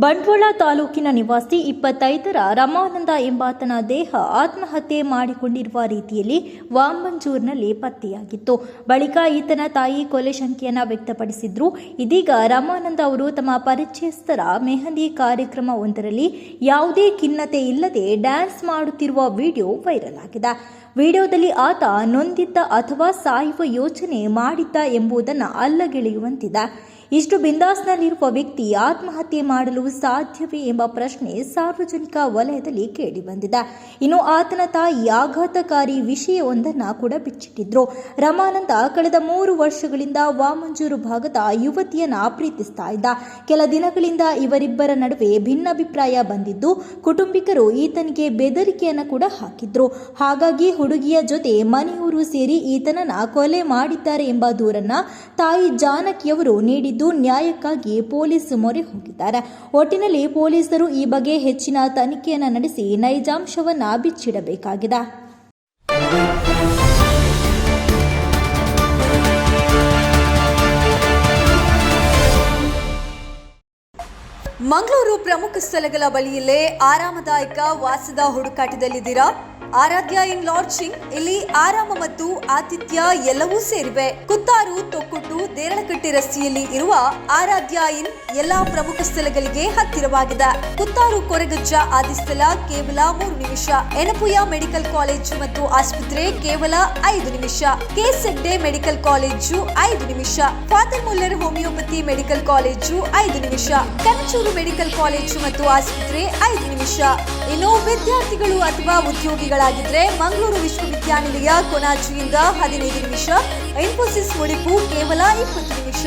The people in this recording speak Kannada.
ಬಂಟ್ವಾಳ ತಾಲೂಕಿನ ನಿವಾಸಿ ಇಪ್ಪತ್ತೈದರ ರಮಾನಂದ ಎಂಬಾತನ ದೇಹ ಆತ್ಮಹತ್ಯೆ ಮಾಡಿಕೊಂಡಿರುವ ರೀತಿಯಲ್ಲಿ ವಾಮಂಜೂರ್ನಲ್ಲಿ ಪತ್ತೆಯಾಗಿತ್ತು. ಬಳಿಕ ಈತನ ತಾಯಿ ಕೊಲೆ ಶಂಕೆಯನ್ನು ವ್ಯಕ್ತಪಡಿಸಿದ್ರು. ಇದೀಗ ರಮಾನಂದ ಅವರು ತಮ್ಮ ಪರಿಚಯಸ್ಥರ ಮೆಹಂದಿ ಕಾರ್ಯಕ್ರಮವೊಂದರಲ್ಲಿ ಯಾವುದೇ ಖಿನ್ನತೆ ಇಲ್ಲದೆ ಡ್ಯಾನ್ಸ್ ಮಾಡುತ್ತಿರುವ ವಿಡಿಯೋ ವೈರಲ್ ಆಗಿದೆ. ವಿಡಿಯೋದಲ್ಲಿ ಆತ ನೊಂದಿದ್ದ ಅಥವಾ ಸಾಯುವ ಯೋಚನೆ ಮಾಡಿದ್ದ ಎಂಬುದನ್ನು ಅಲ್ಲಗೆಳೆಯುವಂತಿದೆ. ಇಷ್ಟು ಬಿಂದಾಸ್ನಲ್ಲಿರುವ ವ್ಯಕ್ತಿ ಆತ್ಮಹತ್ಯೆ ಮಾಡಲು ಸಾಧ್ಯವೇ ಎಂಬ ಪ್ರಶ್ನೆ ಸಾರ್ವಜನಿಕ ವಲಯದಲ್ಲಿ ಕೇಳಿಬಂದಿದೆ ಇನ್ನು ಆತನ ತಾಯಿ ಆಘಾತಕಾರಿ ವಿಷಯವೊಂದನ್ನು ಕೂಡ ಬಿಚ್ಚಿಟ್ಟಿದ್ರು. ರಮಾನಂದ ಕಳೆದ ಮೂರು ವರ್ಷಗಳಿಂದ ವಾಮಂಜೂರು ಭಾಗದ ಯುವತಿಯನ್ನ ಪ್ರೀತಿಸ್ತಾ ಇದ್ದ. ಕೆಲ ದಿನಗಳಿಂದ ಇವರಿಬ್ಬರ ನಡುವೆ ಭಿನ್ನಾಭಿಪ್ರಾಯ ಬಂದಿದ್ದು, ಕುಟುಂಬಿಕರು ಈತನಿಗೆ ಬೆದರಿಕೆಯನ್ನು ಕೂಡ ಹಾಕಿದ್ರು. ಹಾಗಾಗಿ ಹುಡುಗಿಯ ಜೊತೆ ಮನೆಯೂರು ಸೇರಿ ಈತನನ್ನ ಕೊಲೆ ಮಾಡಿದ್ದಾರೆ ಎಂಬ ದೂರನ್ನ ತಾಯಿ ಜಾನಕಿಯವರು ನೀಡಿದ್ದು ನ್ಯಾಯಕ್ಕಾಗಿ ಪೊಲೀಸ್ ಮೊರೆ ಹೋಗಿದ್ದಾರೆ. ಒಟ್ಟಿನಲ್ಲಿ ಪೊಲೀಸರು ಈ ಬಗ್ಗೆ ಹೆಚ್ಚಿನ ತನಿಖೆಯನ್ನು ನಡೆಸಿ ನೈಜಾಂಶವನ್ನು ಬಿಚ್ಚಿಡಬೇಕಾಗಿದೆ. ಮಂಗಳೂರು ಪ್ರಮುಖ ಸ್ಥಳಗಳ ಬಳಿಯಲ್ಲೇ ಆರಾಮದಾಯಕ ವಾಸದ ಹುಡುಕಾಟದಲ್ಲಿದ್ದೀರಾ? ಆರಾಧ್ಯ ಇನ್ ಲಾಡ್ಜಿಂಗ್ ಇಲ್ಲಿ ಆರಾಮ ಮತ್ತು ಆತಿಥ್ಯ ಎಲ್ಲವೂ ಸೇರಿವೆ. ಕುತ್ತಾರು ತೊಕ್ಕುಟ್ಟು ದೇರಳಕಟ್ಟೆ ರಸ್ತೆಯಲ್ಲಿ ಇರುವ ಆರಾಧ್ಯ ಇನ್ ಎಲ್ಲಾ ಪ್ರಮುಖ ಸ್ಥಳಗಳಿಗೆ ಹತ್ತಿರವಾಗಿದೆ. ಕುತ್ತಾರು, ಕೊರಗಜ್ಜ ಆದಿಸ್ಥಳ ಕೇವಲ ಮೂರು ನಿಮಿಷ. ಎನಪುಯ ಮೆಡಿಕಲ್ ಕಾಲೇಜು ಮತ್ತು ಆಸ್ಪತ್ರೆ ಕೇವಲ ಐದು ನಿಮಿಷ. ಕೆ ಮೆಡಿಕಲ್ ಕಾಲೇಜು ಐದು ನಿಮಿಷ. Father Muller homeopathy medical college ಐದು ನಿಮಿಷ. ಕನಚೂರು ಮೆಡಿಕಲ್ ಕಾಲೇಜು ಮತ್ತು ಆಸ್ಪತ್ರೆ ಐದು ನಿಮಿಷ. ಇನ್ನು ವಿದ್ಯಾರ್ಥಿಗಳು ಅಥವಾ ಉದ್ಯೋಗಿಗಳಾಗಿದ್ರೆ ಮಂಗಳೂರು ವಿಶ್ವವಿದ್ಯಾನಿಲಯ ಕೊನಾಚಿಯಿಂದ ಹದಿನೈದು ನಿಮಿಷ, ಇನ್ಫೋಸಿಸ್ ಮುಡಿಪು ಕೇವಲ ಇಪ್ಪತ್ತು ನಿಮಿಷ.